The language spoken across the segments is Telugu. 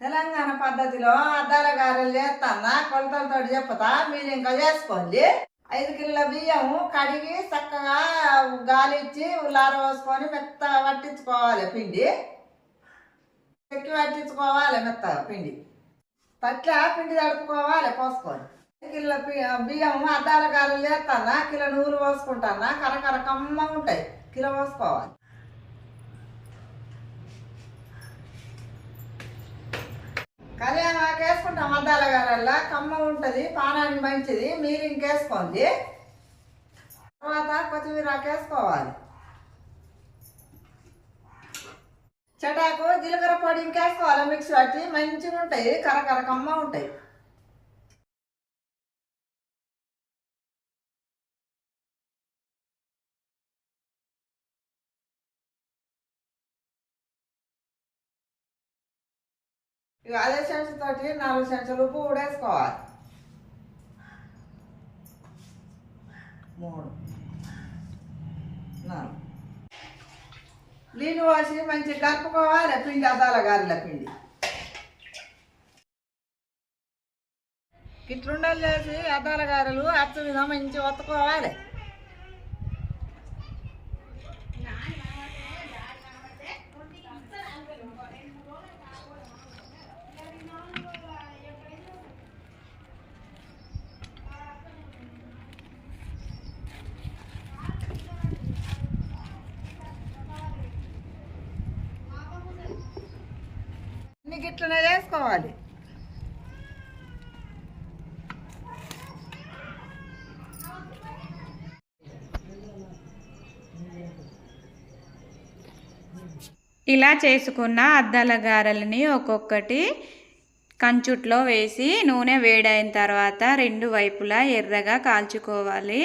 తెలంగాణ పద్ధతిలో అద్దాల గారెలు చేస్తానా? కొలతలతో చెప్తా మీరు ఇంకా చేసుకోండి. ఐదు కిలోల బియ్యం కడిగి చక్కగా గాలి ఇచ్చి ఉల్లార పోసుకొని మెత్తగా పట్టించుకోవాలి పిండి. చెక్కి పట్టించుకోవాలి మెత్తగా పిండి. తట్ల పిండి తడుపుకోవాలి పోసుకొని. కిలో బియ్యం అద్దాల గారెలు చేస్తానా? కిలో నూరు పోసుకుంటానా? కరకర కమ్మ ఉంటాయి. కిలో పోసుకోవాలి. కళ్యాణం వేసుకుంటాం అద్దాల గారల్లా కమ్మ ఉంటుంది పానానికి మంచిది మీరు ఇంకేసుకోండి. తర్వాత కొత్తిమీర వేసుకోవాలి చెటాకు జీలకర్ర పొడి ఇంకేసుకోవాలి మిక్స్ పట్టి మంచిగా ఉంటాయి కరకర కమ్మ ఉంటాయి. ఇక అదే చెంచుతోటి నాలుగు చెంచాలు ఉప్పు కూడా వేసుకోవాలి మూడు నాలుగు. నీళ్ళు పోసి మంచిగా కలుపుకోవాలి పిండి అదాల గారెల పిండి. ఇట్లుండాలి చేసి అద్దాల గారెలు అచ్చ విధం మంచిగా ఒత్తుకోవాలి. గిట్లనే చేసుకోవాలి. ఇలా చేసుకున్న అద్దాల గారెలని ఒక్కొక్కటి కంచుట్లో వేసి నూనె వేడైన తర్వాత రెండు వైపులా ఎర్రగా కాల్చుకోవాలి.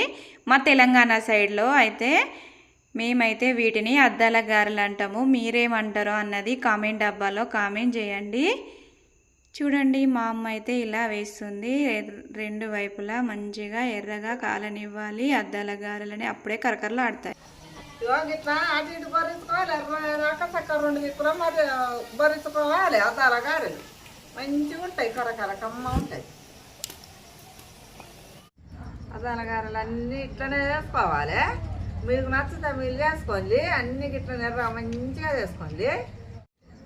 మా తెలంగాణ సైడ్లో అయితే మేమైతే వీటిని అద్దాల గారెలు అంటాము మీరేమంటారో అన్నది కామెంట్ డబ్బాలో కామెంట్ చేయండి. చూడండి మా అమ్మ అయితే ఇలా వేస్తుంది. రెండు వైపులా మంచిగా ఎర్రగా కాలనివ్వాలి అద్దాల గారెలని. అప్పుడే కరకరలు ఆడతాయి. భరించుకోవాలి అటు ఇటు చక్క రెండు దిక్కులు మరి బరించుకోవాలి అద్దాల గారెలు. మంచిగా ఉంటాయి కరకర కమ్మ ఉంటాయి. అద్దాల గారెలు అన్నీ ఇట్లనే వేసుకోవాలి. మీకు నచ్చితే మీరు చేసుకోండి. అన్ని గిట్ల నిర్ర మంచిగా చేసుకోండి.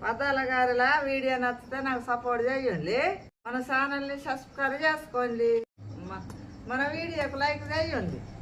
పదాల గారిలా వీడియో నచ్చితే నాకు సపోర్ట్ చేయండి. మన ఛానల్ని సబ్స్క్రైబ్ చేసుకోండి. మ- మన వీడియోకి లైక్ చేయండి.